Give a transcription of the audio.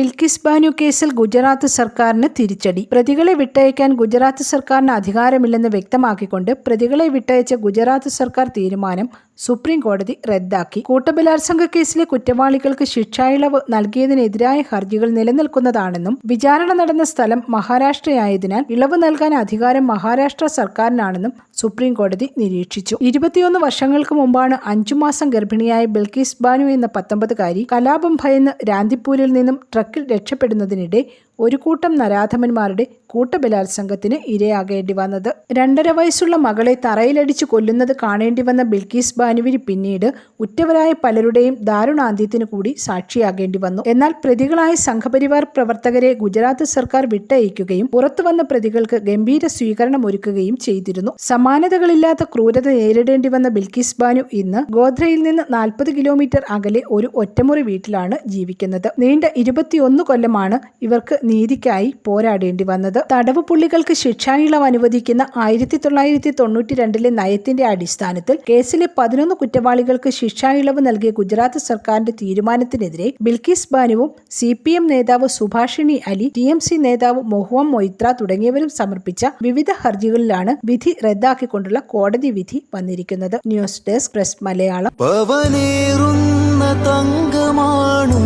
ബിൽക്കിസ് ബാനു കേസിൽ ഗുജറാത്ത് സർക്കാരിന് തിരിച്ചടി. പ്രതികളെ വിട്ടയക്കാൻ ഗുജറാത്ത് സർക്കാരിന് അധികാരമില്ലെന്ന് വ്യക്തമാക്കിക്കൊണ്ട് പ്രതികളെ വിട്ടയച്ച ഗുജറാത്ത് സർക്കാർ തീരുമാനം സുപ്രീം കോടതി റദ്ദാക്കി. കൂട്ടബലാത്സംഗ കേസിലെ കുറ്റവാളികൾക്ക് ശിക്ഷായിളവ് നൽകിയതിനെതിരായ ഹർജികൾ നിലനിൽക്കുന്നതാണെന്നും വിചാരണ നടന്ന സ്ഥലം മഹാരാഷ്ട്രയായതിനാൽ ഇളവ് നൽകാൻ അധികാരം മഹാരാഷ്ട്ര സർക്കാരിനാണെന്നും സുപ്രീം കോടതി നിരീക്ഷിച്ചു. ഇരുപത്തിയൊന്ന് വർഷങ്ങൾക്ക് മുമ്പാണ് അഞ്ചു മാസം ഗർഭിണിയായ ബിൽക്കിസ് ബാനു എന്ന പത്തൊമ്പതുകാരി കലാപം ഭയന്ന് രാന്തിപ്പൂരിൽ നിന്നും ട്രക്കിൽ രക്ഷപ്പെടുന്നതിനിടെ ഒരു കൂട്ടം നരാധമന്മാരുടെ കൂട്ടബലാത്സംഗത്തിന് ഇരയാകേണ്ടി വന്നത്. രണ്ടര വയസ്സുള്ള മകളെ തറയിലടിച്ചു കൊല്ലുന്നത് കാണേണ്ടി വന്ന ബിൽക്കീസ് ബാനുവിന് പിന്നീട് ഉറ്റവരായ പലരുടെയും ദാരുണാന്ത്യത്തിന് കൂടി സാക്ഷിയാകേണ്ടി വന്നു. എന്നാൽ പ്രതികളായ സംഘപരിവാർ പ്രവർത്തകരെ ഗുജറാത്ത് സർക്കാർ വിട്ടയക്കുകയും പുറത്തുവന്ന പ്രതികൾക്ക് ഗംഭീര സ്വീകരണം ഒരുക്കുകയും ചെയ്തിരുന്നു. സമാനതകളില്ലാത്ത ക്രൂരത നേരിടേണ്ടി വന്ന ബിൽക്കീസ് ബാനു ഇന്ന് ഗോധ്രയിൽ നിന്ന് നാൽപ്പത് കിലോമീറ്റർ അകലെ ഒരു ഒറ്റമുറി വീട്ടിലാണ് ജീവിക്കുന്നത്. നീണ്ട ഇരുപത്തിയൊന്ന് കൊല്ലമാണ് ഇവർക്ക് നീതിക്കായി പോരാടേണ്ടി വന്നത്. തടവ് പുള്ളികൾക്ക് അനുവദിക്കുന്ന ആയിരത്തി തൊള്ളായിരത്തി തൊണ്ണൂറ്റി രണ്ടിലെ നയത്തിന്റെ അടിസ്ഥാനത്തിൽ കേസിലെ പതിനൊന്ന് കുറ്റവാളികൾക്ക് ശിക്ഷായിളവ് നൽകിയ ഗുജറാത്ത് സർക്കാരിന്റെ തീരുമാനത്തിനെതിരെ ബിൽക്കിസ് ബാനുവും സി പി എം നേതാവ് Subhashini Ali T M C നേതാവ് മൊഹുവം മൊയ്ത്ര തുടങ്ങിയവരും സമർപ്പിച്ച വിവിധ ഹർജികളിലാണ് വിധി റദ്ദാക്കിക്കൊണ്ടുള്ള കോടതി വിധി വന്നിരിക്കുന്നത്. News desk press Malayalam. തങ്കമാണു